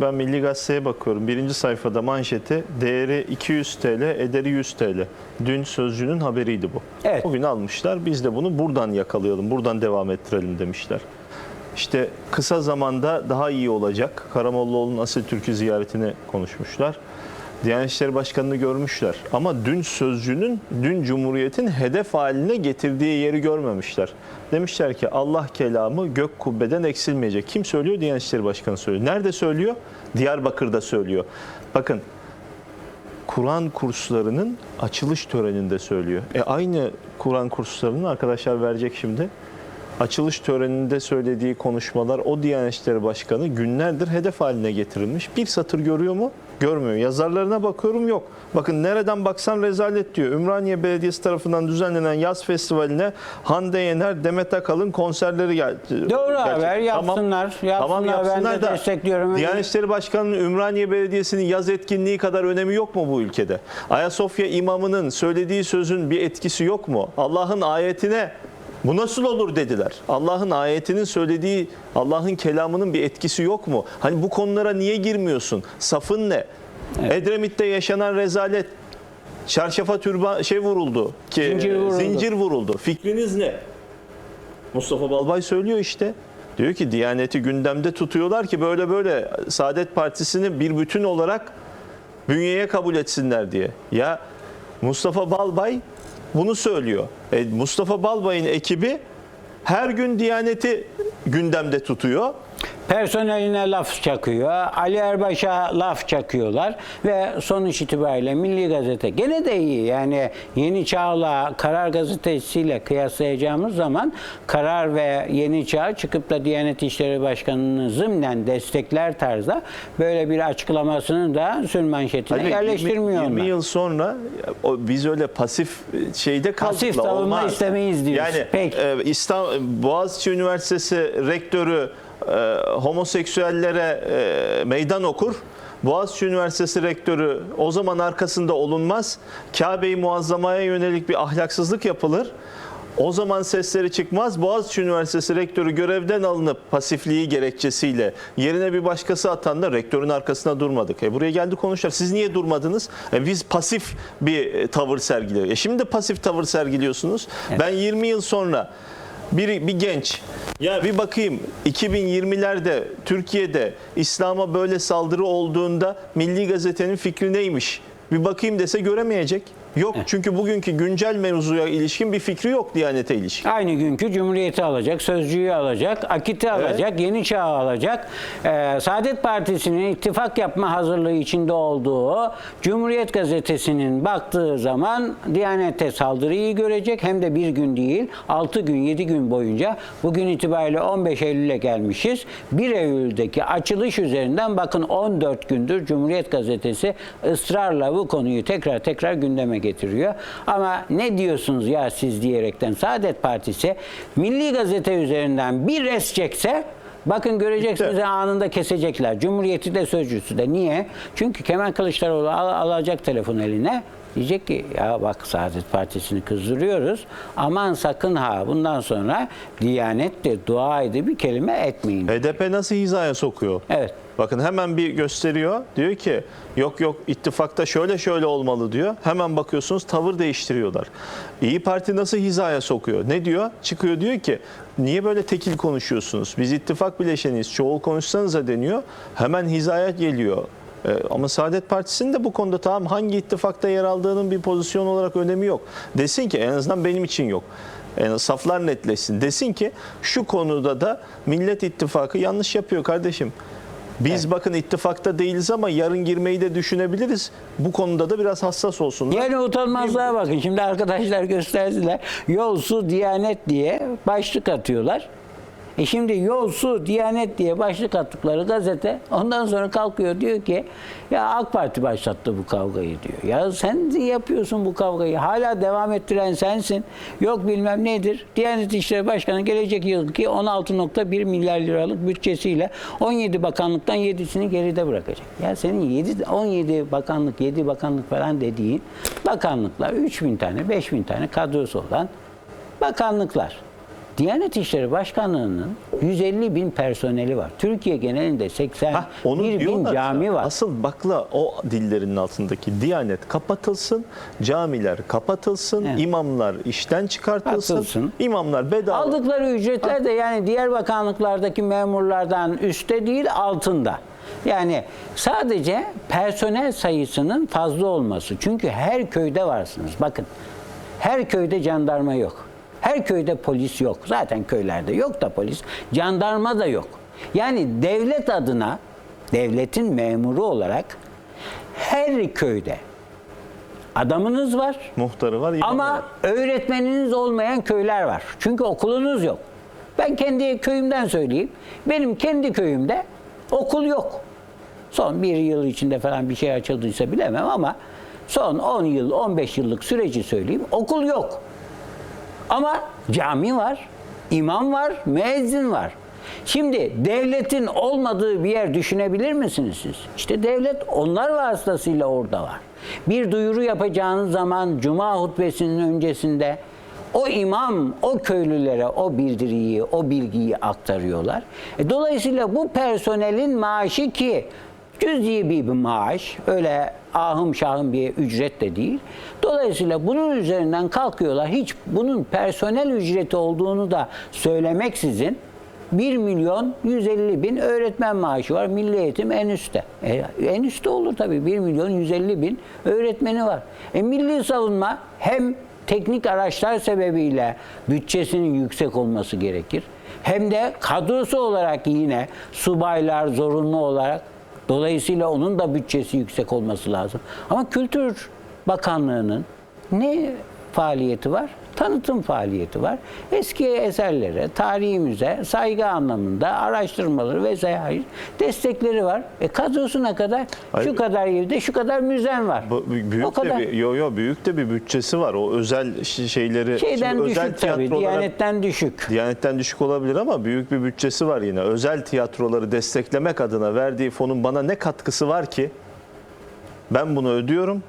ben Milli Gazete'ye bakıyorum. Birinci sayfada manşeti değeri 200 TL, ederi 100 TL. Dün Sözcü'nün haberiydi bu. Evet. Bugün almışlar. Biz de bunu buradan yakalayalım, buradan devam ettirelim demişler. İşte kısa zamanda daha iyi olacak. Karamollaoğlu'nun Asil Türk'ü ziyaretini konuşmuşlar. Diyanet İşleri Başkanı'nı görmüşler. Ama dün Sözcü'nün, dün Cumhuriyet'in hedef haline getirdiği yeri görmemişler. Demişler ki Allah kelamı gök kubbeden eksilmeyecek. Kim söylüyor? Diyanet İşleri Başkanı söylüyor. Nerede söylüyor? Diyarbakır'da söylüyor. Bakın Kur'an kurslarının açılış töreninde söylüyor. E aynı Kur'an kurslarının arkadaşlar verecek şimdi. Açılış töreninde söylediği konuşmalar o Diyanet İşleri Başkanı günlerdir hedef haline getirilmiş. Bir satır görüyor mu? Görmüyor. Yazarlarına bakıyorum yok. Bakın nereden baksan rezalet diyor. Ümraniye Belediyesi tarafından düzenlenen yaz festivaline Hande Yener, Demet Akalın konserleri geldi. Doğru haber, yapsınlar, yapsınlar. Ben de destekliyorum. Diyanet İşleri Başkanı'nın Ümraniye Belediyesi'nin yaz etkinliği kadar önemi yok mu bu ülkede? Ayasofya imamının söylediği sözün bir etkisi yok mu? Allah'ın ayetine bu nasıl olur dediler. Allah'ın ayetinin söylediği, Allah'ın kelamının bir etkisi yok mu? Hani bu konulara niye girmiyorsun? Safın ne? Edremit'te yaşanan rezalet. Çarşafa türban şey vuruldu ki Zincir vuruldu. zincir vuruldu. Fikriniz ne? Mustafa Balbay söylüyor işte. Diyor ki Diyaneti gündemde tutuyorlar ki böyle böyle Saadet Partisi'ni bir bütün olarak bünyeye kabul etsinler diye. Ya Mustafa Balbay bunu söylüyor. E, Mustafa Balbay'ın ekibi her gün Diyaneti gündemde tutuyor. Personeline laf çakıyor. Ali Erbaş'a laf çakıyorlar ve sonuç itibariyle Milli Gazete gene de iyi. Yani Yeni Çağ'la Karar Gazetesi'yle kıyaslayacağımız zaman Karar ve Yeni Çağ çıkıp da Diyanet İşleri Başkanı'nı zımnen destekler tarzda böyle bir açıklamasını da sürmanşetine Hani yerleştirmiyor 20, 20 onlar. yıl sonra o, biz öyle pasif şeyde kaldık. Pasif savunma istemeyiz diyorsun. Yani Peki. e, İstanbul Boğaziçi Üniversitesi rektörü e, homoseksüellere e, meydan okur. Boğaziçi Üniversitesi rektörü o zaman arkasında olunmaz. Kabe-i Muazzama'ya yönelik bir ahlaksızlık yapılır. O zaman sesleri çıkmaz. Boğaziçi Üniversitesi rektörü görevden alınıp pasifliği gerekçesiyle yerine bir başkası atanda rektörün arkasında durmadık. E buraya geldi konuşlar. Siz niye durmadınız? E biz pasif bir tavır sergiliyoruz. E şimdi pasif tavır sergiliyorsunuz. Ben 20 yıl sonra bir, bir genç ya bir bakayım 2020'lerde Türkiye'de İslam'a böyle saldırı olduğunda Milli Gazete'nin fikri neymiş? Bir bakayım dese göremeyecek. Yok çünkü bugünkü güncel mevzuya ilişkin bir fikri yok Diyanet'e ilişkin. Aynı günkü Cumhuriyeti alacak, Sözcü'yü alacak, Akit'i alacak, Yeni Çağ'ı alacak. Ee, Saadet Partisi'nin ittifak yapma hazırlığı içinde olduğu Cumhuriyet Gazetesi'nin baktığı zaman Diyanet'e saldırıyı görecek. Hem de bir gün değil, 6 gün, 7 gün boyunca. Bugün itibariyle 15 Eylül'e gelmişiz. 1 Eylül'deki açılış üzerinden bakın 14 gündür Cumhuriyet Gazetesi ısrarla bu konuyu tekrar tekrar gündeme getiriyor. Ama ne diyorsunuz ya siz diyerekten Saadet Partisi Milli Gazete üzerinden bir res çekse Bakın göreceksiniz Bitti. anında kesecekler. Cumhuriyeti de sözcüsü de. Niye? Çünkü Kemal Kılıçdaroğlu al- alacak telefon eline. Diyecek ki ya bak Saadet Partisi'ni kızdırıyoruz. Aman sakın ha bundan sonra Diyanet de dua edip bir kelime etmeyin. HDP nasıl hizaya sokuyor? Evet. Bakın hemen bir gösteriyor. Diyor ki yok yok ittifakta şöyle şöyle olmalı diyor. Hemen bakıyorsunuz tavır değiştiriyorlar. İyi Parti nasıl hizaya sokuyor? Ne diyor? Çıkıyor diyor ki niye böyle tekil konuşuyorsunuz? Biz ittifak bileşeniyiz. Çoğul konuşsanıza deniyor. Hemen hizaya geliyor. Ee, ama Saadet Partisi'nin de bu konuda tamam hangi ittifakta yer aldığının bir pozisyon olarak önemi yok. Desin ki en azından benim için yok. Yani saflar netleşsin. Desin ki şu konuda da Millet İttifakı yanlış yapıyor kardeşim. Biz bakın ittifakta değiliz ama yarın girmeyi de düşünebiliriz. Bu konuda da biraz hassas olsunlar. Yani utanmazlığa bakın. Şimdi arkadaşlar gösterdiler. Yol, su, diyanet diye başlık atıyorlar. E şimdi yol, su, diyanet diye başlık attıkları gazete ondan sonra kalkıyor diyor ki ya AK Parti başlattı bu kavgayı diyor. Ya sen yapıyorsun bu kavgayı. Hala devam ettiren sensin. Yok bilmem nedir. Diyanet İşleri Başkanı gelecek yılki 16.1 milyar liralık bütçesiyle 17 bakanlıktan 7'sini geride bırakacak. Ya senin 7 17 bakanlık, 7 bakanlık falan dediğin bakanlıklar 3000 tane, 5000 tane kadrosu olan bakanlıklar. Diyanet İşleri Başkanlığı'nın 150 bin personeli var. Türkiye genelinde 81 Hah, onu bin cami ya, var. Asıl bakla o dillerinin altındaki Diyanet kapatılsın, camiler kapatılsın, Evet. imamlar işten çıkartılsın, Atılsın. imamlar bedava. Aldıkları ücretler de yani diğer bakanlıklardaki memurlardan üstte değil altında. Yani sadece personel sayısının fazla olması. Çünkü her köyde varsınız. Bakın her köyde jandarma yok. Her köyde polis yok. Zaten köylerde yok da polis. Jandarma da yok. Yani devlet adına devletin memuru olarak her köyde adamınız var. Muhtarı var, imamı Ama var. öğretmeniniz olmayan köyler var. Çünkü okulunuz yok. Ben kendi köyümden söyleyeyim. Benim kendi köyümde okul yok. Son bir yıl içinde falan bir şey açıldıysa bilemem ama son 10 yıl, 15 yıllık süreci söyleyeyim. Okul yok. Ama cami var, imam var, müezzin var. Şimdi devletin olmadığı bir yer düşünebilir misiniz siz? İşte devlet onlar vasıtasıyla orada var. Bir duyuru yapacağınız zaman cuma hutbesinin öncesinde o imam o köylülere o bildiriyi, o bilgiyi aktarıyorlar. E, dolayısıyla bu personelin maaşı ki cüzi bir maaş, öyle ahım şahım bir ücret de değil. Dolayısıyla bunun üzerinden kalkıyorlar. Hiç bunun personel ücreti olduğunu da söylemeksizin 1 milyon 150 bin öğretmen maaşı var. Milli eğitim en üstte. E, en üstte olur tabii. 1 milyon 150 bin öğretmeni var. E, milli savunma hem teknik araçlar sebebiyle bütçesinin yüksek olması gerekir. Hem de kadrosu olarak yine subaylar zorunlu olarak Dolayısıyla onun da bütçesi yüksek olması lazım. Ama Kültür Bakanlığı'nın ne faaliyeti var? Tanıtım faaliyeti var. Eski eserlere, tarihimize saygı anlamında araştırmaları vesaire destekleri var. E kadrosuna kadar Hayır. şu kadar yerde şu kadar müzen var. Bu, o büyük de kadar. bir, yo yo büyük de bir bütçesi var. O özel şeyleri Şeyden şimdi özel düşük tabii. tiyatrolara- Diyanetten düşük. Diyanetten düşük olabilir ama büyük bir bütçesi var yine. Özel tiyatroları desteklemek adına verdiği fonun bana ne katkısı var ki? Ben bunu ödüyorum.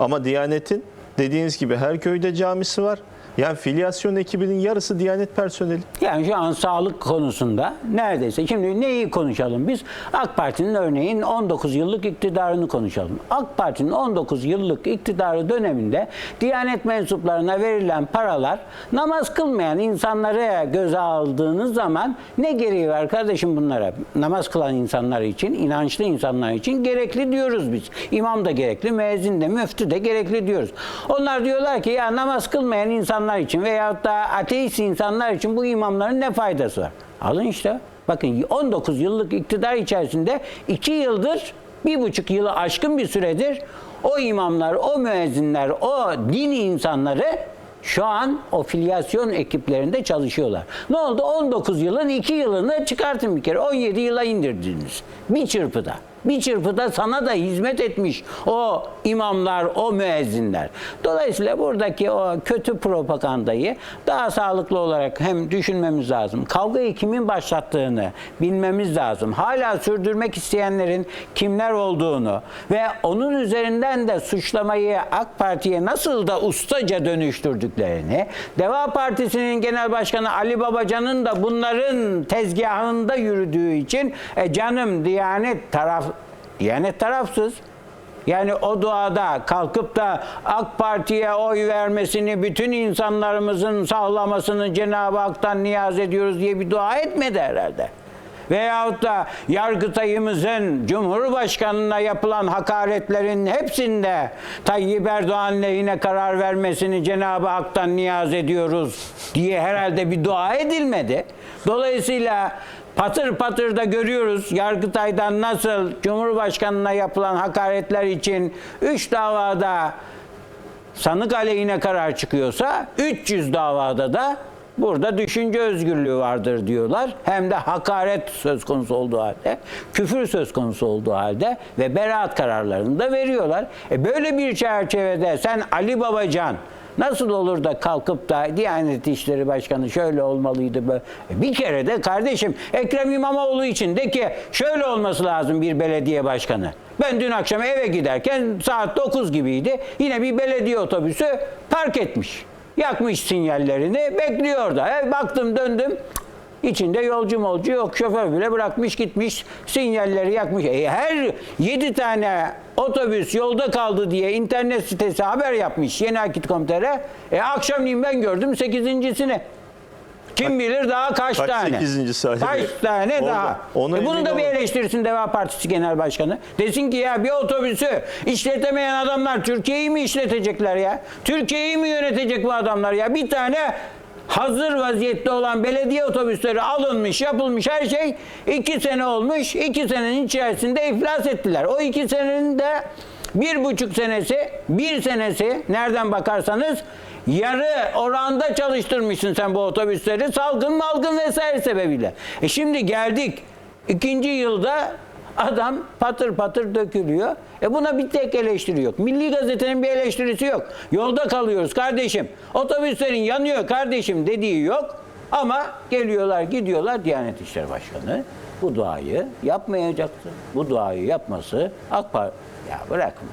Ama Diyanet'in dediğiniz gibi her köyde camisi var. Yani filyasyon ekibinin yarısı Diyanet personeli. Yani şu an sağlık konusunda neredeyse şimdi neyi konuşalım biz? AK Parti'nin örneğin 19 yıllık iktidarını konuşalım. AK Parti'nin 19 yıllık iktidarı döneminde Diyanet mensuplarına verilen paralar namaz kılmayan insanları göze aldığınız zaman ne gereği var kardeşim bunlara? Namaz kılan insanlar için, inançlı insanlar için gerekli diyoruz biz. İmam da gerekli, müezzin de, müftü de gerekli diyoruz. Onlar diyorlar ki ya namaz kılmayan insanlar için veyahut da ateist insanlar için bu imamların ne faydası var? Alın işte. Bakın 19 yıllık iktidar içerisinde 2 yıldır, bir buçuk yılı aşkın bir süredir o imamlar, o müezzinler, o din insanları şu an o filyasyon ekiplerinde çalışıyorlar. Ne oldu? 19 yılın 2 yılını çıkartın bir kere. 17 yıla indirdiniz. Bir çırpıda. Bir çırpıda sana da hizmet etmiş o imamlar, o müezzinler. Dolayısıyla buradaki o kötü propagandayı daha sağlıklı olarak hem düşünmemiz lazım. Kavgayı kimin başlattığını bilmemiz lazım. Hala sürdürmek isteyenlerin kimler olduğunu ve onun üzerinden de suçlamayı AK Parti'ye nasıl da ustaca dönüştürdüklerini, Deva Partisi'nin genel başkanı Ali Babacan'ın da bunların tezgahında yürüdüğü için e canım Diyanet taraf Diyanet tarafsız. Yani o duada kalkıp da AK Parti'ye oy vermesini, bütün insanlarımızın sağlamasını Cenab-ı Hak'tan niyaz ediyoruz diye bir dua etmedi herhalde. Veyahut da Yargıtay'ımızın Cumhurbaşkanı'na yapılan hakaretlerin hepsinde Tayyip Erdoğan lehine karar vermesini Cenab-ı Hak'tan niyaz ediyoruz diye herhalde bir dua edilmedi. Dolayısıyla patır patır da görüyoruz Yargıtay'dan nasıl Cumhurbaşkanı'na yapılan hakaretler için 3 davada sanık aleyhine karar çıkıyorsa 300 davada da burada düşünce özgürlüğü vardır diyorlar. Hem de hakaret söz konusu olduğu halde, küfür söz konusu olduğu halde ve beraat kararlarını da veriyorlar. E böyle bir çerçevede sen Ali Babacan Nasıl olur da kalkıp da Diyanet İşleri Başkanı şöyle olmalıydı böyle. Bir kere de kardeşim Ekrem İmamoğlu için de ki şöyle olması lazım bir belediye başkanı. Ben dün akşam eve giderken saat 9 gibiydi. Yine bir belediye otobüsü park etmiş. Yakmış sinyallerini bekliyor da. E, baktım döndüm. İçinde yolcu molcu yok. Şoför bile bırakmış gitmiş. Sinyalleri yakmış. E, her 7 tane otobüs yolda kaldı diye internet sitesi haber yapmış Yeni Akit Komutere. E, akşamleyin ben gördüm 8.sini. Kim bilir daha kaç, kaç tane? sekizincisi Ali Kaç tane Orada. daha? Ona E, bunu da bir eleştirsin Deva Partisi Genel Başkanı. Desin ki ya bir otobüsü işletemeyen adamlar Türkiye'yi mi işletecekler ya? Türkiye'yi mi yönetecek bu adamlar ya? Bir tane hazır vaziyette olan belediye otobüsleri alınmış, yapılmış her şey iki sene olmuş. iki senenin içerisinde iflas ettiler. O iki senenin de bir buçuk senesi, bir senesi nereden bakarsanız yarı oranda çalıştırmışsın sen bu otobüsleri salgın malgın vesaire sebebiyle. E şimdi geldik ikinci yılda adam patır patır dökülüyor. E buna bir tek eleştiri yok. Milli Gazete'nin bir eleştirisi yok. Yolda kalıyoruz kardeşim. Otobüslerin yanıyor kardeşim dediği yok. Ama geliyorlar gidiyorlar Diyanet İşleri Başkanı bu duayı yapmayacaktı. Bu duayı yapması AK Parti ya bırakın.